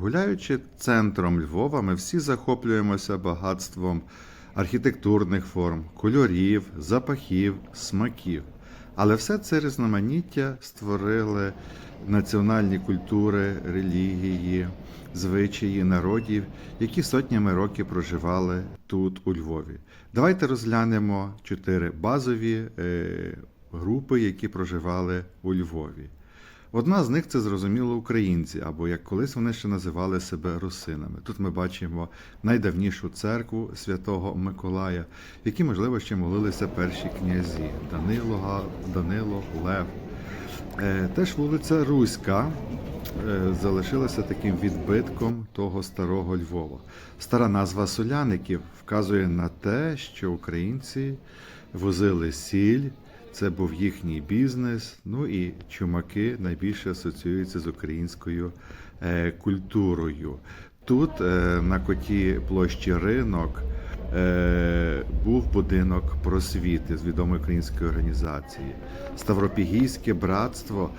Гуляючи центром Львова, ми всі захоплюємося багатством архітектурних форм, кольорів, запахів, смаків. Але все це різноманіття створили національні культури, релігії, звичаї народів, які сотнями років проживали тут, у Львові. Давайте розглянемо чотири базові е, групи, які проживали у Львові. Одна з них це зрозуміло українці, або як колись вони ще називали себе русинами. Тут ми бачимо найдавнішу церкву святого Миколая, в якій, можливо, ще молилися перші князі Данило, Данило, Лев. Е, Теж вулиця Руська е, залишилася таким відбитком того старого Львова. Стара назва Соляників вказує на те, що українці возили сіль, це був їхній бізнес. Ну і чумаки найбільше асоціюються з українською е, культурою. Тут е, на коті площі ринок був будинок просвіти з відомої української організації. Ставропігійське братство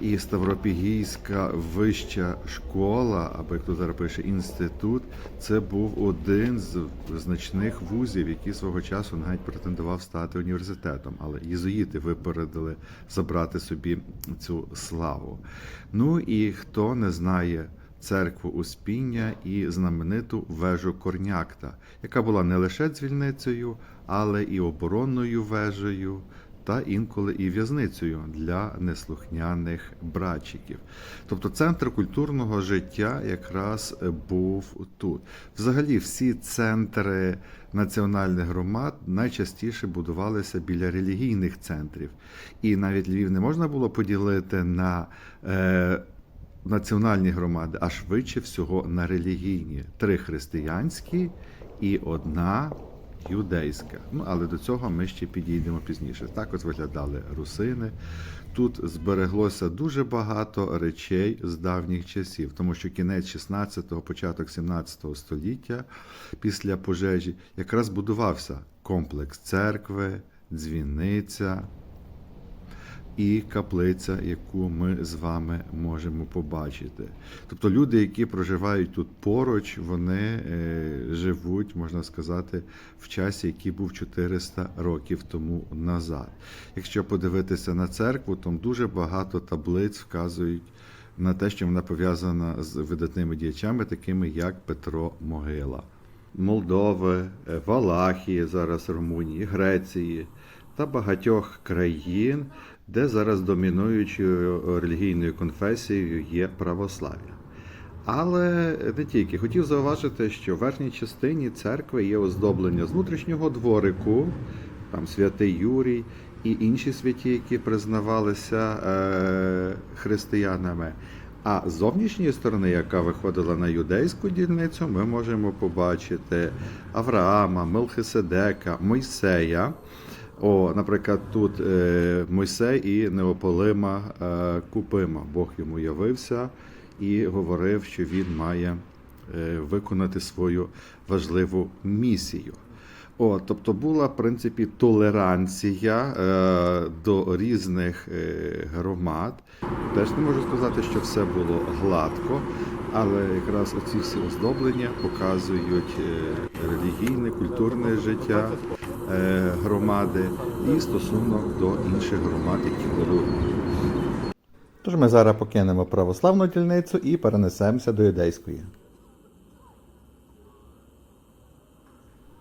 і Ставропігійська вища школа, або як тут зараз пише інститут, це був один з значних вузів, який свого часу навіть претендував стати університетом. Але єзуїти випередили забрати собі цю славу. Ну і хто не знає церкву Успіння і знамениту вежу Корнякта, яка була не лише дзвільницею, але і оборонною вежею. Та інколи і в'язницею для неслухняних братчиків. Тобто центр культурного життя якраз був тут. Взагалі, всі центри національних громад найчастіше будувалися біля релігійних центрів. І навіть Львів не можна було поділити на е, національні громади, а швидше всього на релігійні: три християнські і одна юдейська. Ну, але до цього ми ще підійдемо пізніше. Так от виглядали русини. Тут збереглося дуже багато речей з давніх часів, тому що кінець 16-го, початок 17 століття після пожежі якраз будувався комплекс церкви, дзвіниця і каплиця, яку ми з вами можемо побачити. Тобто люди, які проживають тут поруч, вони е, живуть, можна сказати, в часі, який був 400 років тому назад. Якщо подивитися на церкву, то дуже багато таблиць вказують на те, що вона пов'язана з видатними діячами, такими як Петро Могила. Молдови, е, Валахії, зараз Румунії, Греції та багатьох країн, де зараз домінуючою релігійною конфесією є православ'я. Але не тільки хотів зауважити, що в верхній частині церкви є оздоблення з внутрішнього дворику, там святий Юрій і інші святі, які признавалися е, християнами. А з зовнішньої сторони, яка виходила на юдейську дільницю, ми можемо побачити Авраама, Мелхиседека, Мойсея. О, наприклад, тут е, Мойсей і Неополима е, Купима. Бог йому явився і говорив, що він має е, виконати свою важливу місію. О, тобто була в принципі толеранція е, до різних е, громад. Теж не можу сказати, що все було гладко, але якраз оці всі оздоблення показують е, релігійне, культурне життя громади і стосунок до інших громад, які були. Тож ми зараз покинемо православну дільницю і перенесемося до юдейської.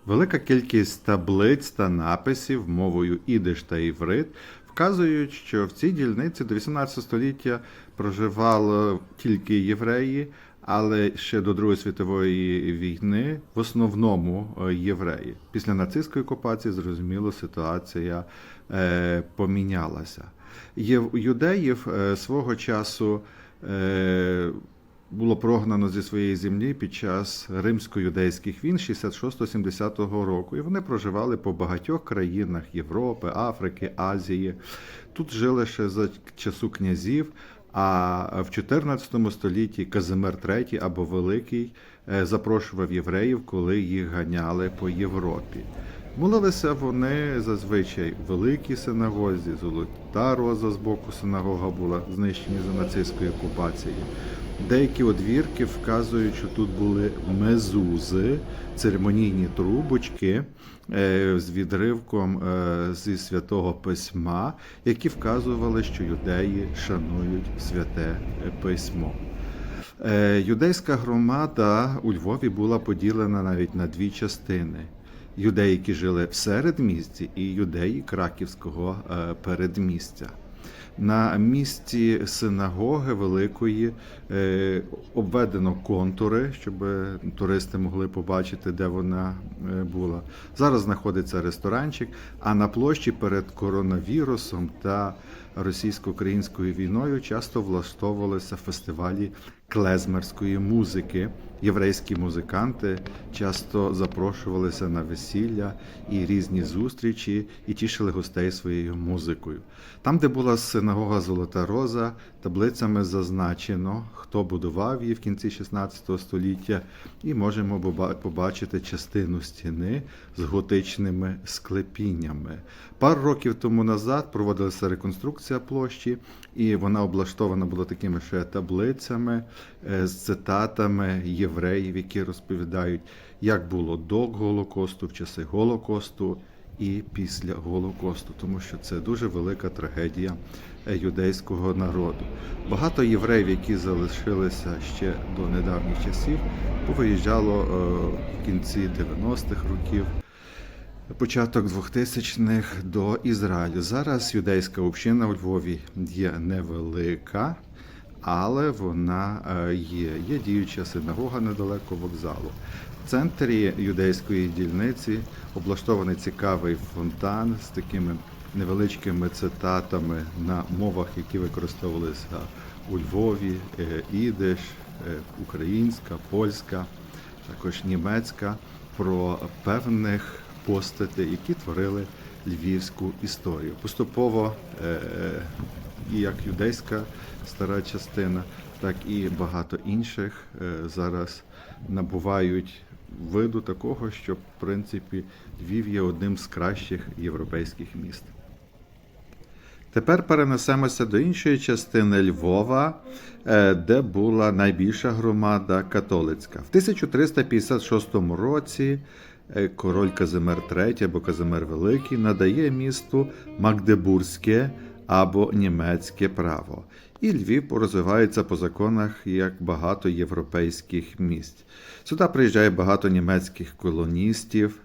Велика кількість таблиць та написів мовою ідиш та іврит вказують, що в цій дільниці до 18 століття проживали тільки євреї, але ще до Другої світової війни в основному е, євреї. Після нацистської окупації, зрозуміло, ситуація е, помінялася. Юдеїв е, свого часу було прогнано зі своєї землі під час римсько-юдейських війн 66-70 року, і вони проживали по багатьох країнах Європи, Африки, Азії. Тут жили ще за часу князів. А в 14 столітті Казимир III або Великий е, запрошував євреїв, коли їх ганяли по Європі. Молилися вони зазвичай в великій синагозі, золота роза з боку синагога була знищені за нацистською окупацією. Деякі одвірки вказують, що тут були мезузи, церемонійні трубочки е, з відривком е, зі святого письма, які вказували, що юдеї шанують святе письмо. Е, Юдейська громада у Львові була поділена навіть на дві частини: юдеї, які жили в середмісті, і юдеї краківського е, передмістя. На місці синагоги великої е, обведено контури, щоб туристи могли побачити, де вона е, була. Зараз знаходиться ресторанчик, а на площі перед коронавірусом та російсько-українською війною часто влаштовувалися фестивалі клезмерської музики. Єврейські музиканти часто запрошувалися на весілля і різні зустрічі і тішили гостей своєю музикою. Там, де була синагога Золота Роза, таблицями зазначено, хто будував її в кінці 16 століття, і можемо побачити частину стіни з готичними склепіннями. Пару років тому назад проводилася реконструкція площі, і вона облаштована була такими ще таблицями е, з цитатами євреїв, які розповідають, як було до Голокосту, в часи Голокосту і після Голокосту, тому що це дуже велика трагедія е, юдейського народу. Багато євреїв, які залишилися ще до недавніх часів, повиїжджало е, в кінці 90-х років. Початок 2000-х до Ізраїлю. Зараз юдейська община у Львові є невелика, але вона е, є. Є діюча синагога недалеко вокзалу. В центрі юдейської дільниці облаштований цікавий фонтан з такими невеличкими цитатами на мовах, які використовувалися у Львові: е, ідиш, е, українська, польська, також німецька, про певних постатей, які творили львівську історію. Поступово е, і як юдейська стара частина, так і багато інших е, зараз набувають виду такого, що в принципі Львів є одним з кращих європейських міст. Тепер перенесемося до іншої частини Львова, е, де була найбільша громада католицька. В 1356 році е, король Казимир III або Казимир Великий надає місту Магдебурзьке або німецьке право. І Львів розвивається по законах як багато європейських місць. Сюди приїжджає багато німецьких колоністів.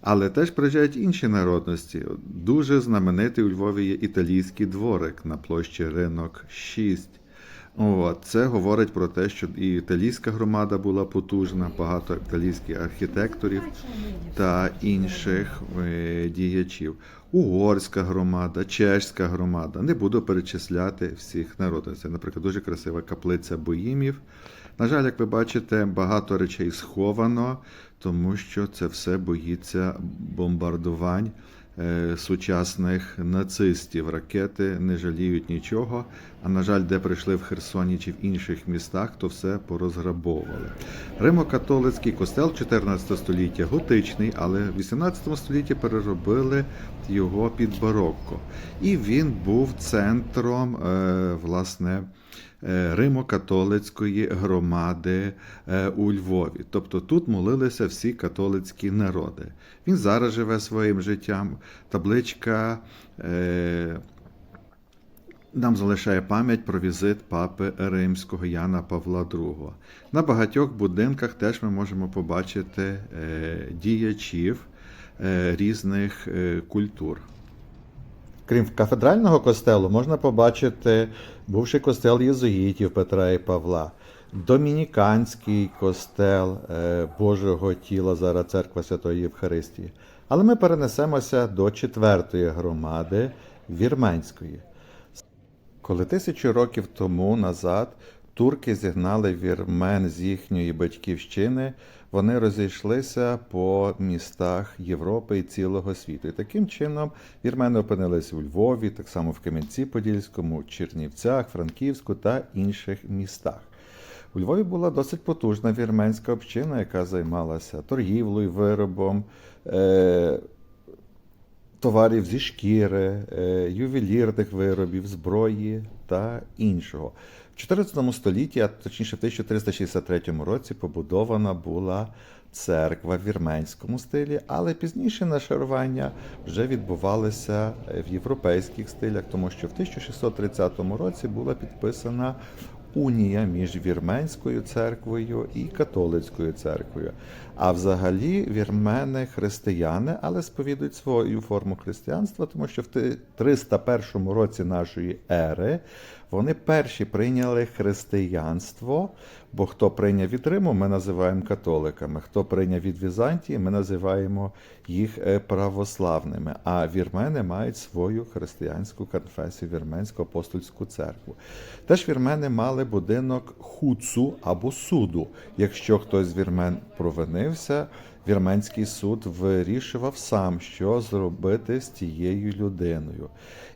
Але теж приїжджають інші народності. Дуже знаменитий у Львові є італійський дворик на площі Ринок 6. От, це говорить про те, що і італійська громада була потужна, багато італійських архітекторів та інших е, діячів. Угорська громада, чешська громада. Не буду перечисляти всіх народів. Це, наприклад, дуже красива каплиця боїмів. На жаль, як ви бачите, багато речей сховано, тому що це все боїться бомбардувань сучасних нацистів. Ракети не жаліють нічого. А на жаль, де прийшли в Херсоні чи в інших містах, то все порозграбовували. Римо-католицький костел 14 століття готичний, але в 18 столітті переробили його під барокко. І він був центром е, власне. Е, Римо-католицької громади е, у Львові. Тобто тут молилися всі католицькі народи. Він зараз живе своїм життям. Табличка е, нам залишає пам'ять про візит папи Римського Яна Павла II. На багатьох будинках теж ми можемо побачити діячів різних культур. Крім кафедрального костелу, можна побачити бувший костел єзуїтів Петра і Павла, Домініканський костел е, Божого тіла, зараз церква Святої Євхаристії. Але ми перенесемося до четвертої громади Вірменської. Коли тисячі років тому назад турки зігнали вірмен з їхньої батьківщини, вони розійшлися по містах Європи і цілого світу. І таким чином вірмени опинились у Львові, так само в Кам'янці-Подільському, Чернівцях, Франківську та інших містах. У Львові була досить потужна вірменська община, яка займалася торгівлею, виробом, е- товарів зі шкіри, е, ювелірних виробів, зброї та іншого. В 14 столітті, а точніше в 1363 році, побудована була церква в вірменському стилі, але пізніше нашарування вже відбувалися в європейських стилях, тому що в 1630 році була підписана унія між вірменською церквою і католицькою церквою. А взагалі вірмени християни, але сповідують свою форму християнства, тому що в ти- 301 році нашої ери вони перші прийняли християнство. Бо хто прийняв від Риму, ми називаємо католиками. Хто прийняв від Візантії, ми називаємо їх е, православними. А вірмени мають свою християнську конфесію, вірменську апостольську церкву. Теж вірмени мали будинок хуцу або суду. Якщо хтось з вірмен провинився, вірменський суд вирішував сам, що зробити з тією людиною.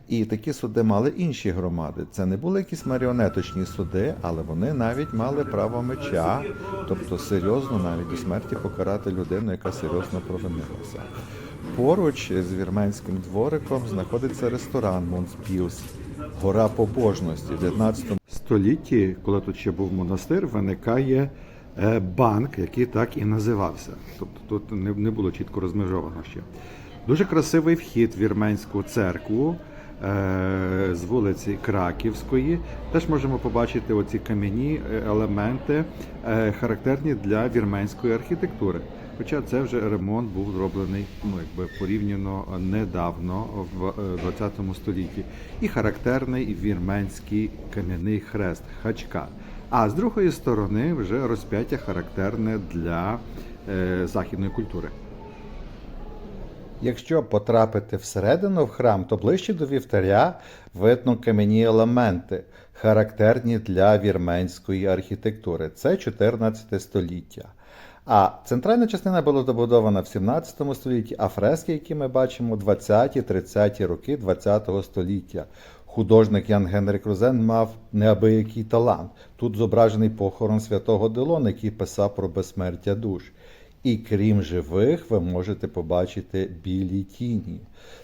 І такі суди мали інші громади. Це не були якісь маріонеточні суди, але вони навіть мали право меча, тобто серйозно навіть до смерті покарати людину, яка серйозно провинилася. Поруч з вірменським двориком знаходиться ресторан Монспіус, гора побожності в 19 столітті, коли тут ще був монастир, виникає банк, який так і називався. Тобто тут не, було чітко розмежовано ще. Дуже красивий вхід в вірменську церкву е, з вулиці Краківської. Теж можемо побачити оці кам'яні е, елементи, е, характерні для вірменської архітектури. Хоча це вже ремонт був зроблений ну, якби порівняно недавно в е, 20 столітті. І характерний вірменський кам'яний хрест хачка. А з другої сторони вже розп'яття характерне для е, західної культури. Якщо потрапити всередину в храм, то ближче до вівтаря видно кам'яні елементи, характерні для вірменської архітектури. Це 14 століття. А центральна частина була добудована в 17 столітті, а фрески, які ми бачимо, 20-30 роки 20 століття. Художник Ян Генрик Розен мав неабиякий талант. Тут зображений похорон святого Делона, який писав про безсмертя душ. І крім живих, ви можете побачити білі тіні.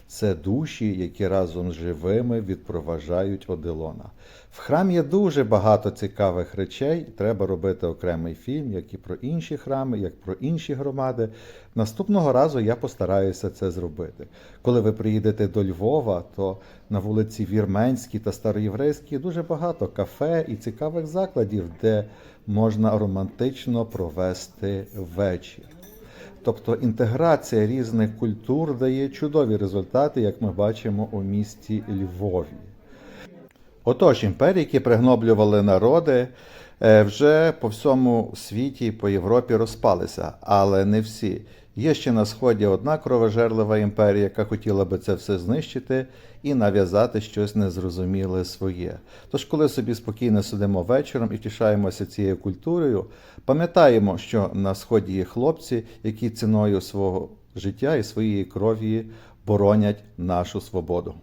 Це душі, які разом з живими відпроважають Оделона. В храмі є дуже багато цікавих речей. Треба робити окремий фільм, як і про інші храми, як про інші громади. Наступного разу я постараюся це зробити. Коли ви приїдете до Львова, то на вулиці Вірменській та Староєврейській дуже багато кафе і цікавих закладів, де можна романтично провести вечір. Тобто інтеграція різних культур дає чудові результати, як ми бачимо у місті Львові. Отож, імперії, які пригноблювали народи, е, вже по всьому світі, по Європі розпалися, але не всі. Є ще на сході одна кровожерлива імперія, яка хотіла би це все знищити і нав'язати щось незрозуміле своє. Тож, коли собі спокійно сидимо вечором і тішаємося цією культурою, пам'ятаємо, що на сході є хлопці, які ціною свого життя і своєї крові боронять нашу свободу.